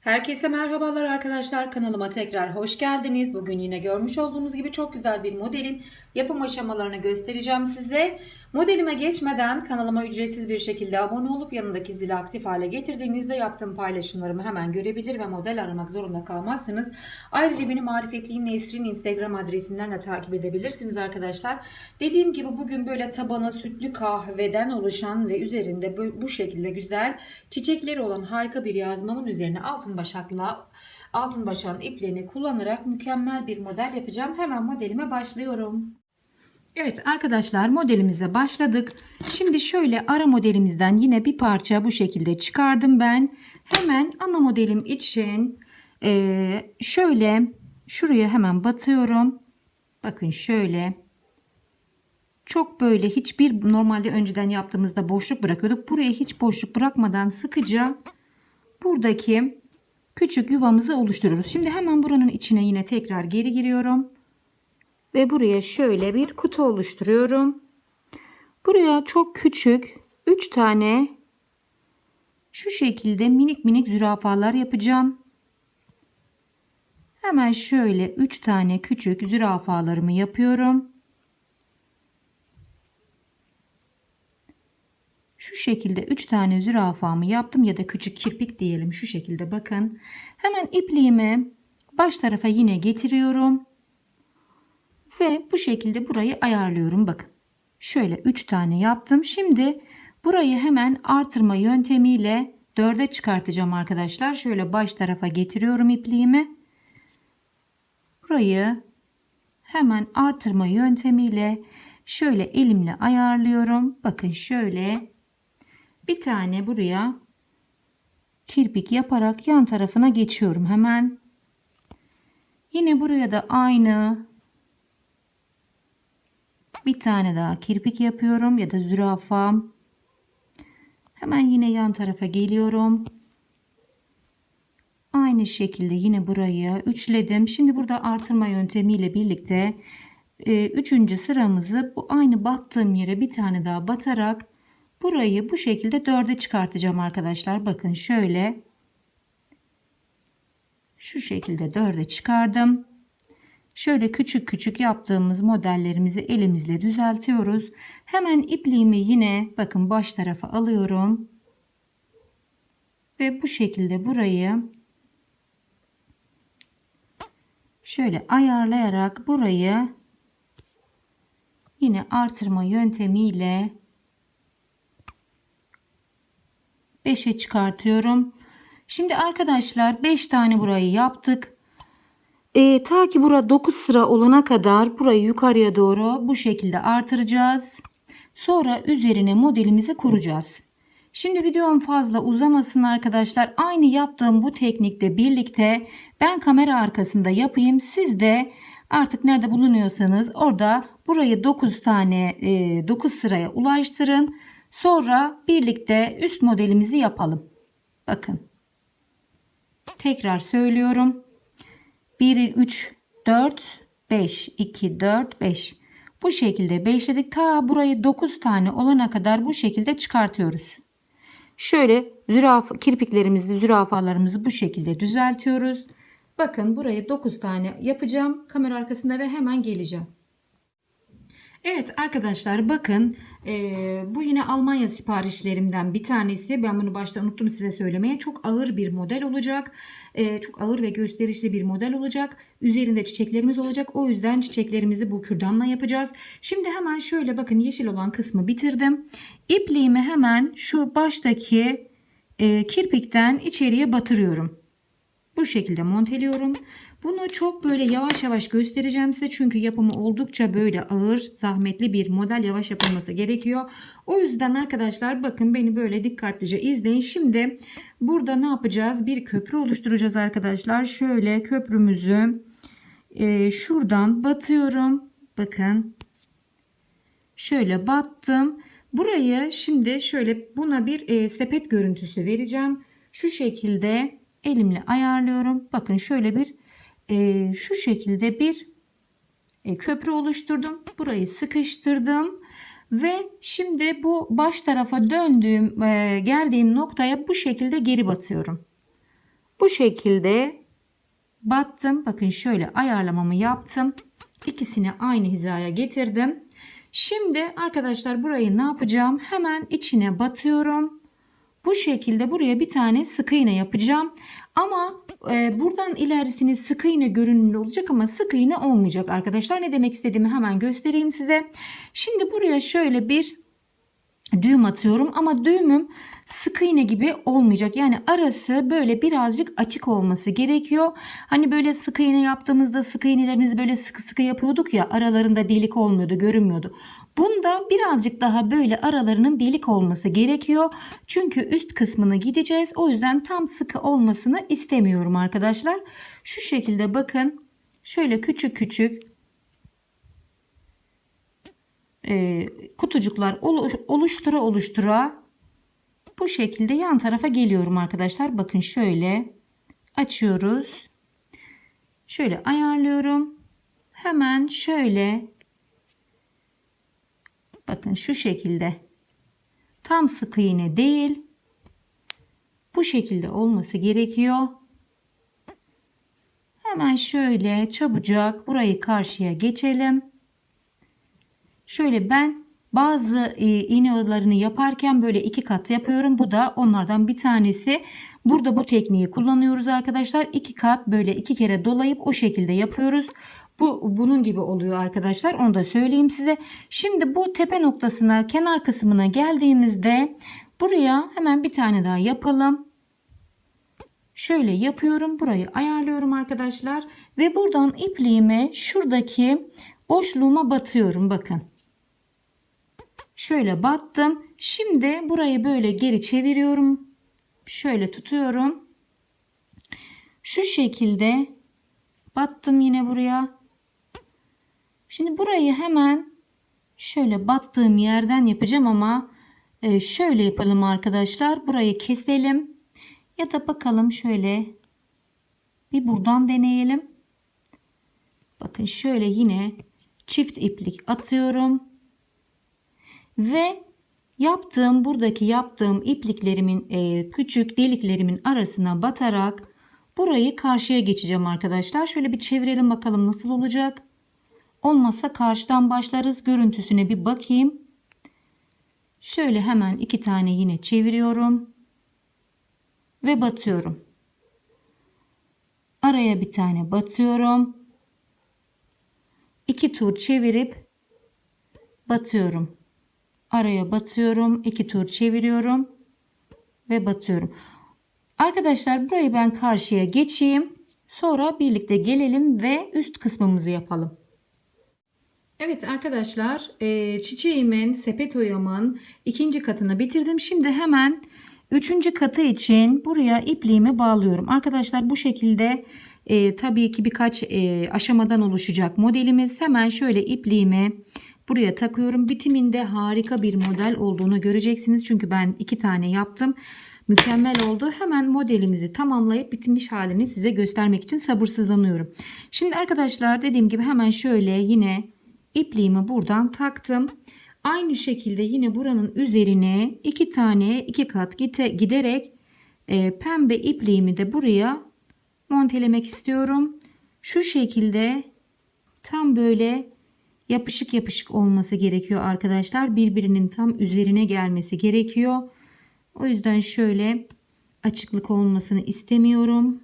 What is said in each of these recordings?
Herkese merhabalar arkadaşlar kanalıma tekrar hoş geldiniz. Bugün yine görmüş olduğunuz gibi çok güzel bir modelin yapım aşamalarını göstereceğim size. Modelime geçmeden kanalıma ücretsiz bir şekilde abone olup yanındaki zili aktif hale getirdiğinizde yaptığım paylaşımlarımı hemen görebilir ve model aramak zorunda kalmazsınız. Ayrıca beni Marifetliyim Nesrin Instagram adresinden de takip edebilirsiniz arkadaşlar. Dediğim gibi bugün böyle tabanı sütlü kahveden oluşan ve üzerinde bu şekilde güzel çiçekleri olan harika bir yazmamın üzerine altın başakla altın başağın iplerini kullanarak mükemmel bir model yapacağım. Hemen modelime başlıyorum. Evet arkadaşlar modelimize başladık. Şimdi şöyle ara modelimizden yine bir parça bu şekilde çıkardım ben. Hemen ana modelim için eee, şöyle şuraya hemen batıyorum. Bakın şöyle. Çok böyle hiçbir normalde önceden yaptığımızda boşluk bırakıyorduk. Buraya hiç boşluk bırakmadan sıkıca buradaki küçük yuvamızı oluşturuyoruz. Şimdi hemen buranın içine yine tekrar geri giriyorum. Ve buraya şöyle bir kutu oluşturuyorum. Buraya çok küçük 3 tane şu şekilde minik minik zürafalar yapacağım. Hemen şöyle 3 tane küçük zürafalarımı yapıyorum. Şu şekilde 3 tane zürafamı yaptım ya da küçük kirpik diyelim şu şekilde bakın. Hemen ipliğimi baş tarafa yine getiriyorum. Ve bu şekilde burayı ayarlıyorum bakın. Şöyle 3 tane yaptım. Şimdi burayı hemen artırma yöntemiyle 4'e çıkartacağım arkadaşlar. Şöyle baş tarafa getiriyorum ipliğimi. Burayı hemen artırma yöntemiyle şöyle elimle ayarlıyorum. Bakın şöyle bir tane buraya kirpik yaparak yan tarafına geçiyorum hemen. Yine buraya da aynı bir tane daha kirpik yapıyorum ya da zürafa. Hemen yine yan tarafa geliyorum. Aynı şekilde yine burayı üçledim. Şimdi burada artırma yöntemiyle birlikte e, üçüncü sıramızı bu aynı battığım yere bir tane daha batarak burayı bu şekilde dörde çıkartacağım arkadaşlar. Bakın şöyle şu şekilde dörde çıkardım. Şöyle küçük küçük yaptığımız modellerimizi elimizle düzeltiyoruz. Hemen ipliğimi yine bakın baş tarafa alıyorum. Ve bu şekilde burayı şöyle ayarlayarak burayı yine artırma yöntemiyle 5'e çıkartıyorum. Şimdi arkadaşlar 5 tane burayı yaptık. E, ta ki bura 9 sıra olana kadar burayı yukarıya doğru bu şekilde artıracağız. Sonra üzerine modelimizi kuracağız. Şimdi videom fazla uzamasın arkadaşlar. Aynı yaptığım bu teknikle birlikte ben kamera arkasında yapayım. Siz de artık nerede bulunuyorsanız orada burayı 9 tane e, 9 sıraya ulaştırın. Sonra birlikte üst modelimizi yapalım. Bakın. Tekrar söylüyorum. 1, 3, 4, 5, 2, 4, 5. Bu şekilde beşledik. Ta burayı 9 tane olana kadar bu şekilde çıkartıyoruz. Şöyle zürafa, kirpiklerimizi, zürafalarımızı bu şekilde düzeltiyoruz. Bakın burayı 9 tane yapacağım. Kamera arkasında ve hemen geleceğim. Evet arkadaşlar bakın e, bu yine Almanya siparişlerimden bir tanesi. Ben bunu başta unuttum size söylemeye. Çok ağır bir model olacak. E, çok ağır ve gösterişli bir model olacak. Üzerinde çiçeklerimiz olacak. O yüzden çiçeklerimizi bu kürdanla yapacağız. Şimdi hemen şöyle bakın yeşil olan kısmı bitirdim. İpliğimi hemen şu baştaki e, kirpikten içeriye batırıyorum. Bu şekilde monteliyorum. Bunu çok böyle yavaş yavaş göstereceğim size. Çünkü yapımı oldukça böyle ağır, zahmetli bir model yavaş yapılması gerekiyor. O yüzden arkadaşlar bakın beni böyle dikkatlice izleyin. Şimdi burada ne yapacağız? Bir köprü oluşturacağız arkadaşlar. Şöyle köprümüzü e, şuradan batıyorum. Bakın. Şöyle battım. Burayı şimdi şöyle buna bir e, sepet görüntüsü vereceğim. Şu şekilde elimle ayarlıyorum. Bakın şöyle bir e, şu şekilde bir e, köprü oluşturdum. Burayı sıkıştırdım. Ve şimdi bu baş tarafa döndüğüm e, geldiğim noktaya bu şekilde geri batıyorum. Bu şekilde battım. Bakın şöyle ayarlamamı yaptım. İkisini aynı hizaya getirdim. Şimdi arkadaşlar burayı ne yapacağım? Hemen içine batıyorum. Bu şekilde buraya bir tane sık iğne yapacağım. Ama e, buradan ilerisini sık iğne görünümlü olacak ama sık iğne olmayacak arkadaşlar. Ne demek istediğimi hemen göstereyim size. Şimdi buraya şöyle bir düğüm atıyorum ama düğümüm sık iğne gibi olmayacak. Yani arası böyle birazcık açık olması gerekiyor. Hani böyle sık iğne yaptığımızda sık iğnelerimizi böyle sıkı sıkı yapıyorduk ya aralarında delik olmuyordu görünmüyordu. Bunda birazcık daha böyle aralarının delik olması gerekiyor. Çünkü üst kısmını gideceğiz. O yüzden tam sıkı olmasını istemiyorum arkadaşlar. Şu şekilde bakın. Şöyle küçük küçük e, kutucuklar oluştura oluştura bu şekilde yan tarafa geliyorum arkadaşlar. Bakın şöyle açıyoruz. Şöyle ayarlıyorum. Hemen şöyle bakın şu şekilde tam sık iğne değil. Bu şekilde olması gerekiyor. Hemen şöyle çabucak burayı karşıya geçelim. Şöyle ben bazı e, iğne oyalarını yaparken böyle iki kat yapıyorum. Bu da onlardan bir tanesi. Burada bu tekniği kullanıyoruz arkadaşlar. İki kat böyle iki kere dolayıp o şekilde yapıyoruz. Bu bunun gibi oluyor arkadaşlar. Onu da söyleyeyim size. Şimdi bu tepe noktasına kenar kısmına geldiğimizde buraya hemen bir tane daha yapalım. Şöyle yapıyorum. Burayı ayarlıyorum arkadaşlar. Ve buradan ipliğimi şuradaki boşluğuma batıyorum. Bakın. Şöyle battım. Şimdi burayı böyle geri çeviriyorum. Şöyle tutuyorum. Şu şekilde battım yine buraya. Şimdi burayı hemen şöyle battığım yerden yapacağım ama e, şöyle yapalım arkadaşlar. Burayı keselim. Ya da bakalım şöyle bir buradan deneyelim. Bakın şöyle yine çift iplik atıyorum. Ve yaptığım buradaki yaptığım ipliklerimin e, küçük deliklerimin arasına batarak burayı karşıya geçeceğim arkadaşlar. Şöyle bir çevirelim bakalım nasıl olacak. Olmazsa karşıdan başlarız. Görüntüsüne bir bakayım. Şöyle hemen iki tane yine çeviriyorum. Ve batıyorum. Araya bir tane batıyorum. İki tur çevirip batıyorum. Araya batıyorum. iki tur çeviriyorum. Ve batıyorum. Arkadaşlar burayı ben karşıya geçeyim. Sonra birlikte gelelim ve üst kısmımızı yapalım. Evet arkadaşlar e, çiçeğimin sepet oyamın ikinci katını bitirdim. Şimdi hemen üçüncü katı için buraya ipliğimi bağlıyorum. Arkadaşlar bu şekilde e, tabii ki birkaç e, aşamadan oluşacak modelimiz. Hemen şöyle ipliğimi buraya takıyorum. Bitiminde harika bir model olduğunu göreceksiniz. Çünkü ben iki tane yaptım. Mükemmel oldu. Hemen modelimizi tamamlayıp bitmiş halini size göstermek için sabırsızlanıyorum. Şimdi arkadaşlar dediğim gibi hemen şöyle yine ipliğimi buradan taktım. Aynı şekilde yine buranın üzerine iki tane iki kat giderek e, pembe ipliğimi de buraya montelemek istiyorum. Şu şekilde tam böyle yapışık yapışık olması gerekiyor arkadaşlar. Birbirinin tam üzerine gelmesi gerekiyor. O yüzden şöyle açıklık olmasını istemiyorum.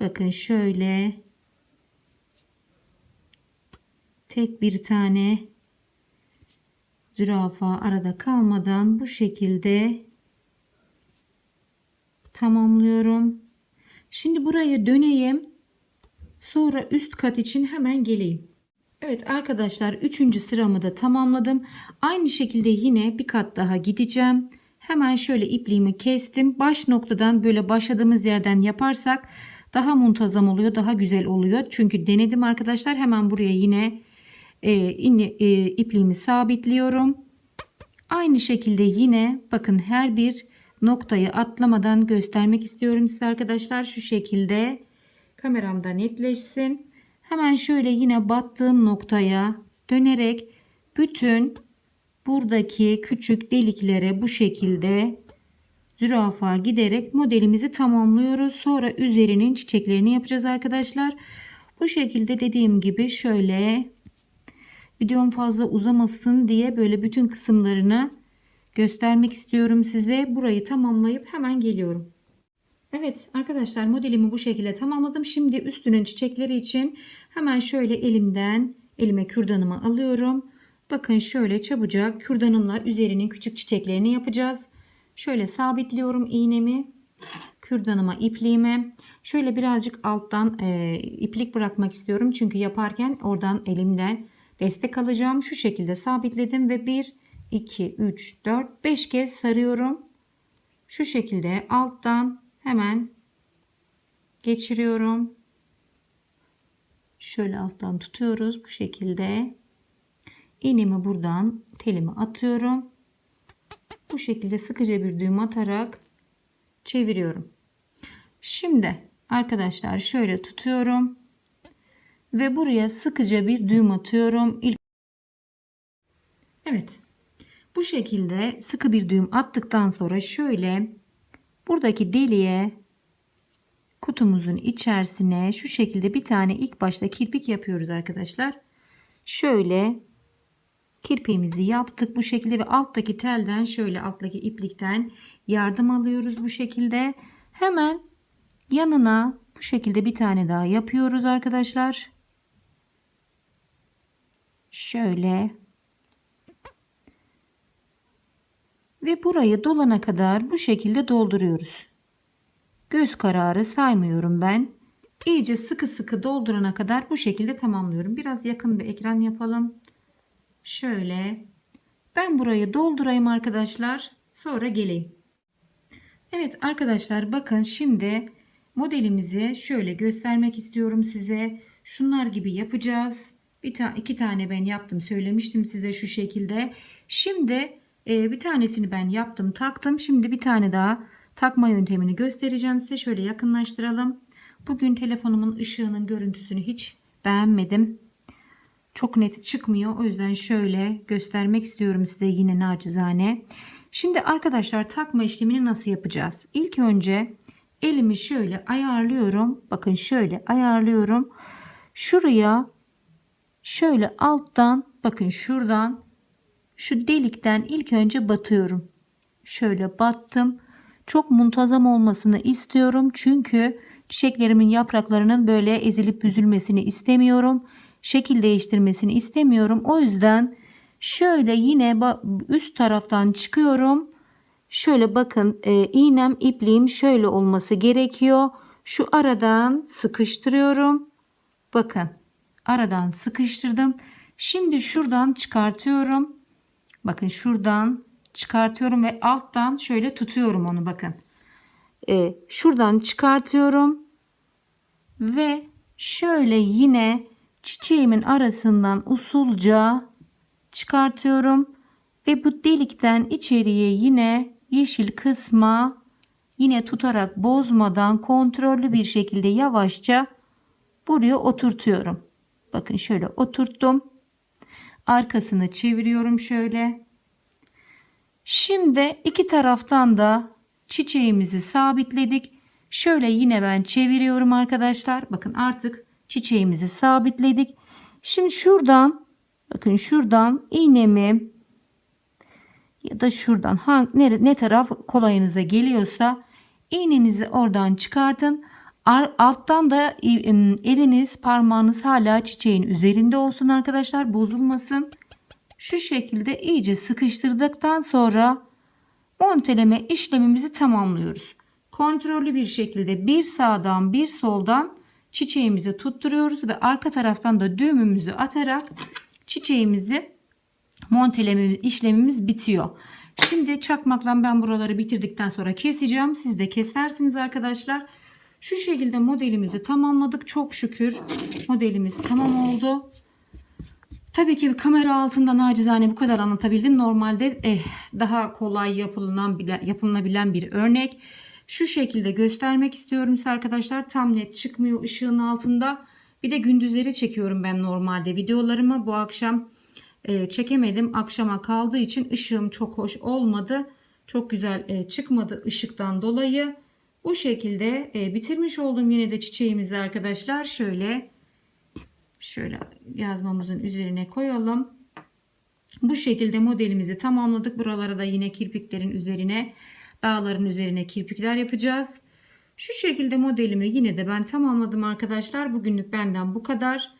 Bakın şöyle tek bir tane zürafa arada kalmadan bu şekilde tamamlıyorum. Şimdi buraya döneyim. Sonra üst kat için hemen geleyim. Evet arkadaşlar 3. sıramı da tamamladım. Aynı şekilde yine bir kat daha gideceğim. Hemen şöyle ipliğimi kestim. Baş noktadan böyle başladığımız yerden yaparsak daha muntazam oluyor. Daha güzel oluyor. Çünkü denedim arkadaşlar. Hemen buraya yine e, inne, e, ipliğimi sabitliyorum. Aynı şekilde yine bakın her bir noktayı atlamadan göstermek istiyorum size arkadaşlar. Şu şekilde kameramda netleşsin. Hemen şöyle yine battığım noktaya dönerek bütün buradaki küçük deliklere bu şekilde zürafa giderek modelimizi tamamlıyoruz. Sonra üzerinin çiçeklerini yapacağız arkadaşlar. Bu şekilde dediğim gibi şöyle videom fazla uzamasın diye böyle bütün kısımlarını göstermek istiyorum size. Burayı tamamlayıp hemen geliyorum. Evet arkadaşlar modelimi bu şekilde tamamladım. Şimdi üstünün çiçekleri için hemen şöyle elimden elime kürdanımı alıyorum. Bakın şöyle çabucak kürdanımla üzerinin küçük çiçeklerini yapacağız. Şöyle sabitliyorum iğnemi kürdanıma ipliğime. Şöyle birazcık alttan e, iplik bırakmak istiyorum. Çünkü yaparken oradan elimden destek alacağım. Şu şekilde sabitledim ve 1, 2, 3, 4, 5 kez sarıyorum. Şu şekilde alttan hemen geçiriyorum. Şöyle alttan tutuyoruz bu şekilde. İğnemi buradan telimi atıyorum. Bu şekilde sıkıca bir düğüm atarak çeviriyorum. Şimdi arkadaşlar şöyle tutuyorum ve buraya sıkıca bir düğüm atıyorum. Evet. Bu şekilde sıkı bir düğüm attıktan sonra şöyle buradaki deliğe kutumuzun içerisine şu şekilde bir tane ilk başta kirpik yapıyoruz arkadaşlar. Şöyle kirpiğimizi yaptık bu şekilde ve alttaki telden şöyle alttaki iplikten yardım alıyoruz bu şekilde. Hemen yanına bu şekilde bir tane daha yapıyoruz arkadaşlar. Şöyle ve burayı dolana kadar bu şekilde dolduruyoruz. Göz kararı saymıyorum ben. İyice sıkı sıkı doldurana kadar bu şekilde tamamlıyorum. Biraz yakın bir ekran yapalım. Şöyle. Ben burayı doldurayım arkadaşlar. Sonra geleyim. Evet arkadaşlar bakın şimdi modelimizi şöyle göstermek istiyorum size. Şunlar gibi yapacağız. Bir tane iki tane ben yaptım söylemiştim size şu şekilde. Şimdi e, bir tanesini ben yaptım taktım. Şimdi bir tane daha takma yöntemini göstereceğim size. Şöyle yakınlaştıralım. Bugün telefonumun ışığının görüntüsünü hiç beğenmedim. Çok net çıkmıyor. O yüzden şöyle göstermek istiyorum size yine nacizane. Şimdi arkadaşlar takma işlemini nasıl yapacağız? İlk önce elimi şöyle ayarlıyorum. Bakın şöyle ayarlıyorum. Şuraya şöyle alttan bakın şuradan şu delikten ilk önce batıyorum. Şöyle battım. Çok muntazam olmasını istiyorum. Çünkü çiçeklerimin yapraklarının böyle ezilip büzülmesini istemiyorum. Şekil değiştirmesini istemiyorum. O yüzden şöyle yine üst taraftan çıkıyorum. Şöyle bakın e, iğnem ipliğim şöyle olması gerekiyor. Şu aradan sıkıştırıyorum. Bakın aradan sıkıştırdım. Şimdi şuradan çıkartıyorum. Bakın şuradan çıkartıyorum ve alttan şöyle tutuyorum onu bakın. Ee, şuradan çıkartıyorum ve şöyle yine çiçeğimin arasından usulca çıkartıyorum ve bu delikten içeriye yine yeşil kısma yine tutarak bozmadan kontrollü bir şekilde yavaşça buraya oturtuyorum. Bakın şöyle oturttum. Arkasını çeviriyorum şöyle. Şimdi iki taraftan da çiçeğimizi sabitledik. Şöyle yine ben çeviriyorum arkadaşlar. Bakın artık çiçeğimizi sabitledik. Şimdi şuradan bakın şuradan iğnemi ya da şuradan hangi, ne, ne taraf kolayınıza geliyorsa iğnenizi oradan çıkartın. Alttan da eliniz parmağınız hala çiçeğin üzerinde olsun arkadaşlar bozulmasın. Şu şekilde iyice sıkıştırdıktan sonra monteleme işlemimizi tamamlıyoruz. Kontrollü bir şekilde bir sağdan bir soldan çiçeğimizi tutturuyoruz ve arka taraftan da düğümümüzü atarak çiçeğimizi monteleme işlemimiz bitiyor. Şimdi çakmakla ben buraları bitirdikten sonra keseceğim. Siz de kesersiniz arkadaşlar. Şu şekilde modelimizi tamamladık. Çok şükür modelimiz tamam oldu. Tabii ki kamera altında nacizane bu kadar anlatabildim. Normalde eh, daha kolay yapılan, yapılabilen bir örnek. Şu şekilde göstermek istiyorum size arkadaşlar. Tam net çıkmıyor ışığın altında. Bir de gündüzleri çekiyorum ben normalde videolarımı. Bu akşam e, çekemedim. Akşama kaldığı için ışığım çok hoş olmadı. Çok güzel e, çıkmadı ışıktan dolayı. Bu şekilde e, bitirmiş olduğum yine de çiçeğimizi arkadaşlar şöyle şöyle yazmamızın üzerine koyalım. Bu şekilde modelimizi tamamladık. Buralara da yine kirpiklerin üzerine dağların üzerine kirpikler yapacağız. Şu şekilde modelimi yine de ben tamamladım arkadaşlar. Bugünlük benden bu kadar.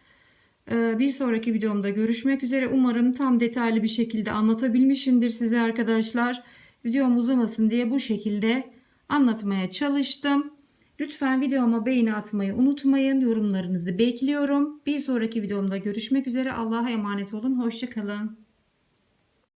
Ee, Bir sonraki videomda görüşmek üzere. Umarım tam detaylı bir şekilde anlatabilmişimdir size arkadaşlar. Videom uzamasın diye bu şekilde anlatmaya çalıştım. Lütfen videoma beğeni atmayı unutmayın. Yorumlarınızı bekliyorum. Bir sonraki videomda görüşmek üzere. Allah'a emanet olun. Hoşçakalın.